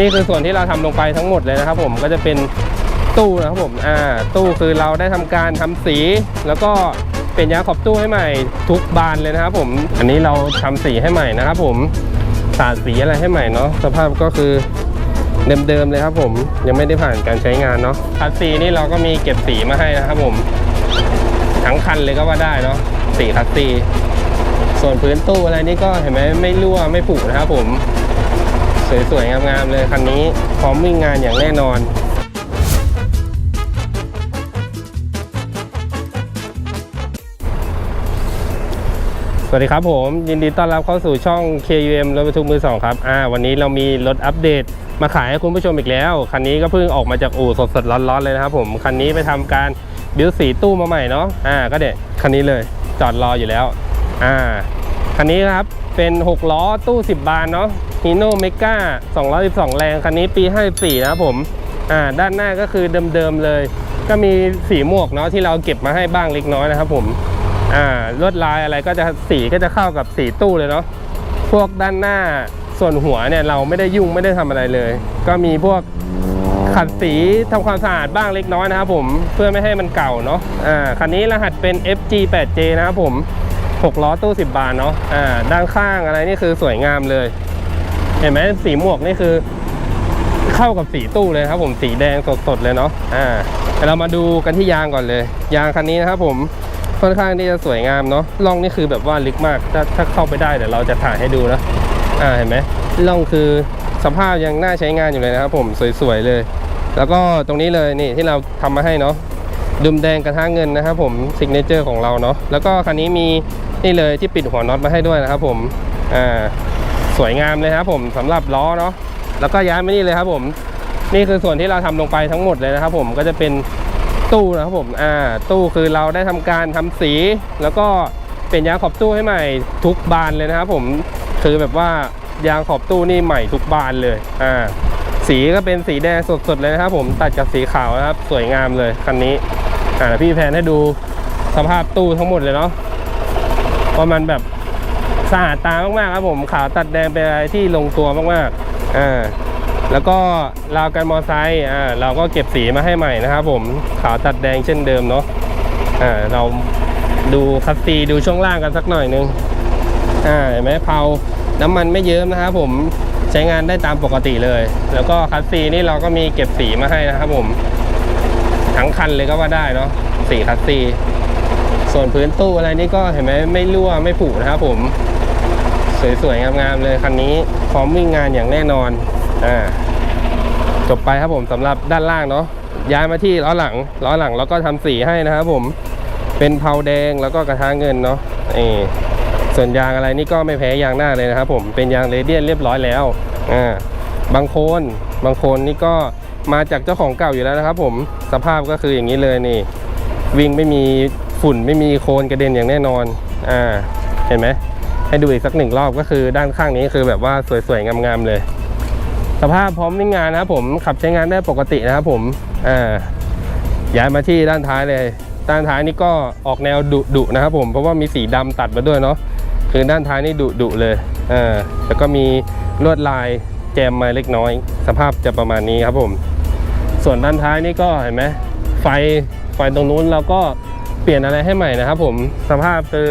นี่คือส่วนที่เราทำลงไปทั้งหมดเลยนะครับ ผมก็จะเป็นตู้นะครับผมอ่าตู้คือเราได้ทำการทำสี แล้วก็เปลี่ยนยางขอบตู้ให้ใหม่ทุกบานเลยนะครับ ผมอันนี้เราทำสีให้ใหม่นะครับ ผมสาดสีอะไรให้ใหม่เนาะสภาพก็คือเดิมๆเลยครับผมยังไม่ได้ผ่านการใช้งานเนาะคัดสีนี่เราก็มีเก็บสีมาให้นะครับ ผมทั้งคันเลยก็ว่าได้เนาะสีคัสซีส่วนพื้นตู้อะไรนี่ก็เห็นไหมไม่รั่วไม่ผุนะครับผม สวยๆงามๆเลยคันนี้พร้อมวิ่งงานอย่างแน่นอน สวัสดีครับผมยินดีต้อนรับเข้าสู่ช่อง KUM รถบรรทุกมือสองครับอ่าวันนี้เรามีรถอัปเดตมาขายให้คุณผู้ชมอีกแล้ว คันนี้ก็เพิ่งออกมาจากอู่สดๆร้อนๆเลยนะครับผมคันนี้ไปทำการบิวสีตู้มาใหม่เนาะอ่าก็เด็ดคันนี้เลยจอดรออยู่แล้วอ่าคันนี้ครับ เป็น 6 ล้อตู้ 10 บานเนาะฮีโน่เมกา212 แรง คันนี้ปี 54 นะครับผม อ่า ด้านหน้าก็คือเดิมๆเลย ก็มีสีหมวกเนาะที่เราเก็บมาให้บ้างเล็กน้อยนะครับผม อ่า ลวดลายอะไรก็จะสีก็จะเข้ากับสีตู้เลยเนาะ พวกด้านหน้าส่วนหัวเนี่ยเราไม่ได้ยุ่งไม่ได้ทำอะไรเลย ก็มีพวกขัดสีทำความสะอาดบ้างเล็กน้อยนะครับผม เพื่อไม่ให้มันเก่าเนาะ อ่า คันนี้รหัสเป็น FG8J นะครับผม 6ล้อตู้ 10 บาทเนาะอ่าด้านข้างอะไรนี่คือสวยงามเลย เห็นไหมสีหมวกนี่คือเข้ากับสีตู้เลยครับผมสีแดงสดๆเลยเนาะอ่าเรามาดูกันที่ยางก่อนเลย ยางคันนี้นะครับผมค่อนข้างที่จะสวยงามเนาะร่องนี่คือแบบว่าลึกมากถ้าถ้าเข้าไปได้เดี๋ยวเราจะถ่ายให้ดูนะอ่าเห็นไหมร่องคือสภาพยังน่าใช้งานอยู่เลยนะครับผมสวยๆเลย แล้วก็ตรงนี้เลยนี่ที่เราทำมาให้เนาะดุมแดงกระทะเงินนะครับผมซิกเนเจอร์ของเราเนาะแล้วก็คันนี้มี นี่เลยที่ปิดหัวน็อตมาให้ด้วยนะครับผมอ่าสวยงามเลยครับผมสำหรับล้อเนาะแล้วก็ย้ายมานี่เลยครับผม นี่คือส่วนที่เราทำลงไปทั้งหมดเลยนะครับ ผมก็จะเป็นตู้นะครับผมอ่าตู้คือเราได้ทำการทำสี แล้วก็เปลี่ยนยางขอบตู้ให้ใหม่ทุกบานเลยนะครับผมคือแบบว่ายางขอบตู้นี่ใหม่ทุกบานเลยอ่าสีก็เป็นสีแดงสดๆเลยนะครับ ผมตัดกับสีขาวนะครับ สวยงามเลยคันนี้อ่าพี่แพนให้ดูสภาพตู้ทั้งหมดเลยเนาะ ว่าะมันแบบสะอาดตามากๆครับผมขาวตัดแดงเป็นอะไรที่ลงตัวมากๆอ่าแล้วก็ราวกันมอไซค์อ่าเราก็เก็บสีมาให้ใหม่นะครับผมขาวตัดแดงเช่นเดิมเนาะอ่าเราดูคัสซีดูช่วงล่างกันสักหน่อยนึงอ่าเห็นไหมเพาน้ำมันไม่เยิ้มนะครับผมใช้งานได้ตามปกติเลย แล้วก็คัสซีนี่เราก็มีเก็บสีมาให้นะครับผมทั้งคันเลยก็ว่าได้เนาะสีคัสซี ส่วนพื้นตู้อะไรนี่ก็เห็นไหมไม่รั่วไม่ผุนะครับผม สวยๆ งามๆเลยคันนี้พร้อมวิ่งงานอย่างแน่นอนอ่าจบไปครับผมสำหรับด้านล่างเนาะย้ายมาที่ล้อหลังล้อหลังแล้วก็ทำสีให้นะครับผมเป็นเผาแดงแล้วก็กระทะเงินเนาะนี่ส่วนยางอะไรนี่ก็ไม่แพ้ยางหน้าเลยนะครับผมเป็นยางเรเดียนเรียบร้อยแล้วอ่าบางโคนบางโคนนี่ก็มาจากเจ้าของเก่าอยู่แล้วนะครับผมสภาพก็คืออย่างนี้เลยนี่ วิ่งไม่มี ฝุ่นไม่มีโคลนกระเด็นอย่างแน่นอน อ่า เห็นไหม ให้ดูอีกสักหนึ่งรอบก็คือด้านข้างนี้คือแบบว่าสวยๆ งามๆเลย สภาพพร้อมวิ่งงานนะครับผม ขับใช้งานได้ปกตินะครับผม อ่า ย้ายมาที่ด้านท้ายเลย ด้านท้ายนี่ก็ออกแนวดุดุนะครับผม เพราะว่ามีสีดำตัดมาด้วยเนาะ คือด้านท้ายนี่ดุดุเลย อ่า แล้วก็มีลวดลายแจมมาเล็กน้อย สภาพจะประมาณนี้ครับผม ส่วนด้านท้ายนี่ก็เห็นไหม ไฟ ไฟตรงนู้นเราก็ เปลี่ยนอะไรให้ใหม่นะครับผมสภาพคือ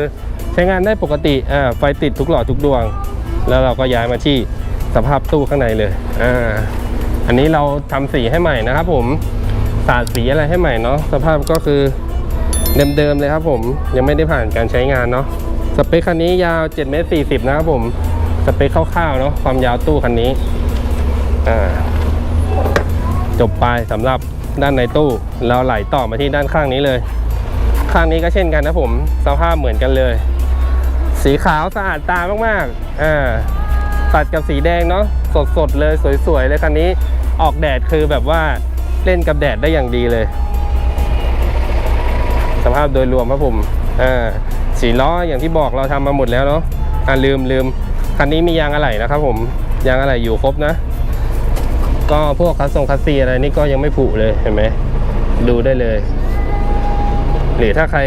ใช้งานได้ปกติอ่าไฟติดทุกหลอดทุกดวง แล้วเราก็ย้ายมาที่สภาพตู้ข้างในเลยอ่าอันนี้เราทำสีให้ใหม่นะครับ ผมสาดสีอะไรให้ใหม่เนาะสภาพก็คือเดิมๆเลยครับผมยังไม่ได้ผ่านการใช้งานเนาะสเปคคันนี้ยาว7เมตร40 นะครับผมสเปคคร่าวๆเนาะความยาวตู้คันนี้อ่าจบไปสำหรับด้านในตู้ เราไหลต่อมาที่ด้านข้างนี้เลย ข้างนี้ก็เช่นกันนะผมสภาพเหมือนกันเลย สีขาวสะอาดตามากๆอ่าตัดกับสีแดงเนาะสดๆเลยสวยๆเลยคันนี้ออกแดดคือแบบว่าเล่นกับแดดได้อย่างดีเลย สภาพโดยรวมครับผมอ่าสีล้ออย่างที่บอกเราทำมาหมดแล้วเนาะอ่าลืมลืมคันนี้มียางอะไหล่นะครับผมยางอะไหล่อยู่ครบนะ ก็พวกคัสซงคัสซีอะไรนี่ก็ยังไม่ผุเลยเห็นไหมดูได้เลย หรือถ้าใคร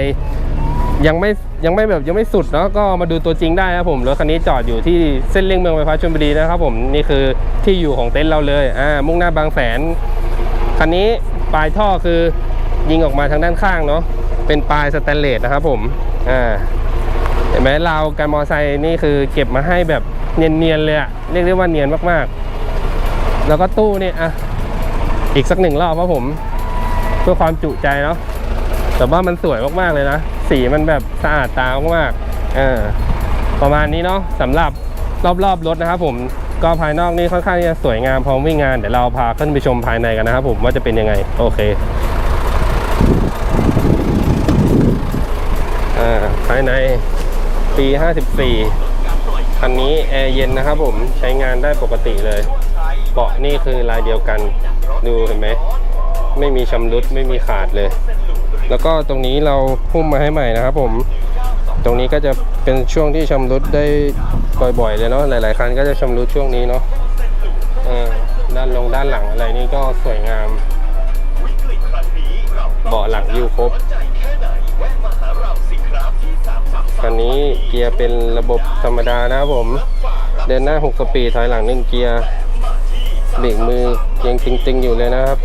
ยังไม่ยังไม่แบบยังไม่สุดเนาะก็มาดูตัวจริงได้ครับผมรถคันนี้จอดอยู่ที่เส้นเลี่ยงเมืองไฟฟ้าชลบุรีนะครับผมนี่คือที่อยู่ของเต็นท์เราเลยอ่ามุ่งหน้าบางแสนคันนี้ปลายท่อคือยิงออกมาทางด้านข้างเนาะเป็นปลายสแตนเลสนะครับผมอ่าเห็นไหมราวการมอไซค์นี่คือเก็บมาให้แบบเนียนๆเลยอะเรียกได้ว่าเนียนมากๆ แล้วก็ตู้นี่อะอีกสักหนึ่งรอบครับผม เพื่อความจุใจเนาะ แต่ว่ามันสวยมากๆเลยนะ สีมันแบบสะอาดตามากๆเออประมาณนี้เนาะสำหรับรอบๆรถนะครับผมก็ภายนอกนี่ค่อนข้างที่จะสวยงามพร้อมวิ่งงานเดี๋ยวเราพาขึ้นไปชมภายในกันนะครับผมว่าจะเป็นยังไง โอเคอ่าภายในปี 54 คันนี้แอร์เย็นนะครับผมใช้งานได้ปกติเลย เบาะนี่คือลายเดียวกัน ดูเห็นไหม ไม่มีชำรุดไม่มีขาดเลย แล้วก็ตรงนี้เราพุ่มมาให้ใหม่นะครับ ผมตรงนี้ก็จะเป็นช่วงที่ชำรุดได้บ่อยๆเลยเนาะหลายๆคันก็จะชำรุดช่วงนี้เนาะด้านลงด้านหลังอะไรนี่ก็สวยงามเบาะหลังยูครบคันนี้เกียร์เป็นระบบธรรมดานะครับผม เดินหน้า 6 สปีดถอยหลัง 1 เกียร์เบรกมือยังตึงๆอยู่เลยนะครับ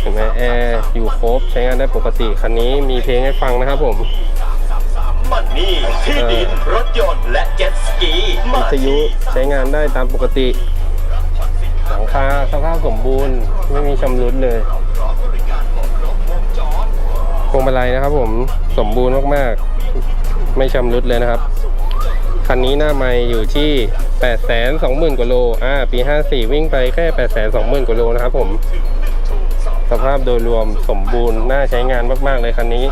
เห็นไหมแอร์อยู่ครบใช้งานได้ปกติ คันนี้มีเพลงให้ฟังนะครับผมมันนี่ที่ดินรถยนต์และเจ็ตสกีวิมาทยุที่ใช้งานได้ตามปกติ หลังคาสภาพสมบูรณ์ ไม่มีชำรุดเลยพวงมาลัยนะครับผมสมบูรณ์มากๆ ไม่ชำรุดเลยนะครับ คันนี้หน้าไม่อยู่ที่ 8 2 0 0 0 0กว่าโลอ่าปี 54 วิ่งไปแค่ 8 2 0 0 0 0กว่าโลนะครับผม สภาพโดยรวมสมบูรณ์น่าใช้งานมากๆเลยคันนี้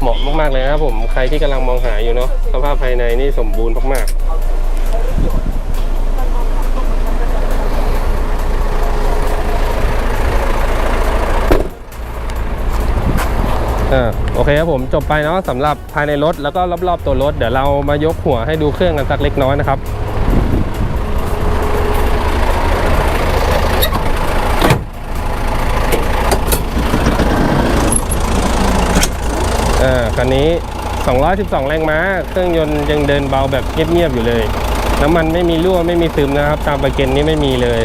เหมาะมากๆเลยครับผมใครที่กำลังมองหาอยู่เนาะสภาพภายในนี่สมบูรณ์มากๆอ่าโอเคครับผมจบไปเนาะสำหรับภายในรถแล้วก็รอบๆตัวรถ เดี๋ยวเรามายกหัวให้ดูเครื่องกันสักเล็กน้อยนะครับ คันนี้ 212 แรงม้า เครื่องยนต์ยังเดินเบาแบบเงียบๆอยู่เลย น้ำมันไม่มีรั่วไม่มีซึมนะครับ ตามประเกันนี้ไม่มีเลย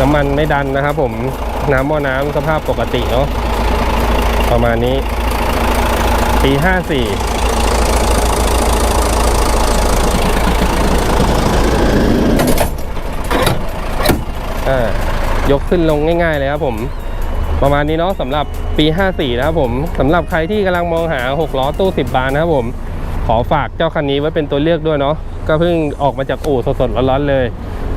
น้ำมันไม่ดันนะครับผม น้ำหม้อน้ำสภาพปกติเนาะ ประมาณนี้ ปี 54อ่ายกขึ้นลงง่ายๆเลยครับผม ประมาณนี้เนาะสำหรับปี 54 นะครับผมสำหรับใครที่กำลังมองหา 6 ล้อตู้ 10 บานนะครับผม ขอฝากเจ้าคันนี้ไว้เป็นตัวเลือกด้วยเนาะก็เพิ่งออกมาจากอู่สดๆร้อนๆเลย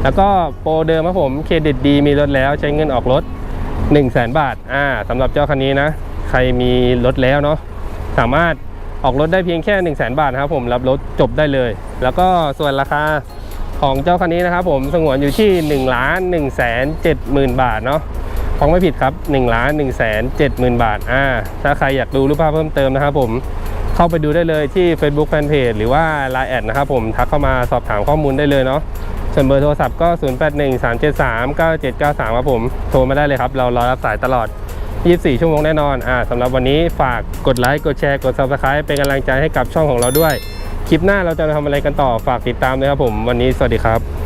แล้วก็โปรเดิมครับผมเครดิตดีมีรถแล้วใช้เงินออกรถ 1 0 0 0 0แบาทอ่าสำหรับเจ้าคันนี้นะ ใครมีรถแล้วเนาะสามารถออกรถได้เพียงแค่ 1 0 0 0 0แบาทครับผมรับรถจบได้เลย แล้วก็ส่วนราคาของเจ้าคันนี้นะครับผมสงวนอยู่ที่1ล้าน1แสน7หมื่นบาทเนาะ ฟังไม่ผิดครับ1ล้าน1แสน7หมื่นบาทอ่าถ้าใครอยากดูรูปภาพเพิ่มเติมนะครับผมเข้าไปดูได้เลยที่ Facebook Fanpage หรือว่า Line แอดนะครับผมทักเข้ามาสอบถามข้อมูลได้เลยเนาะส่วนเบอร์โทรศัพท์ก็ 0813739793 ครับผมโทรมาได้เลยครับ เรารอรับสายตลอด 24 ชั่วโมงแน่นอนอ่าสำหรับวันนี้ฝากกดไลค์กดแชร์กด Subscribe เป็นกำลังใจให้กับช่องของเราด้วย คลิปหน้าเราจะทำอะไรกันต่อฝากติดตามด้วยครับผม วันนี้สวัสดีครับ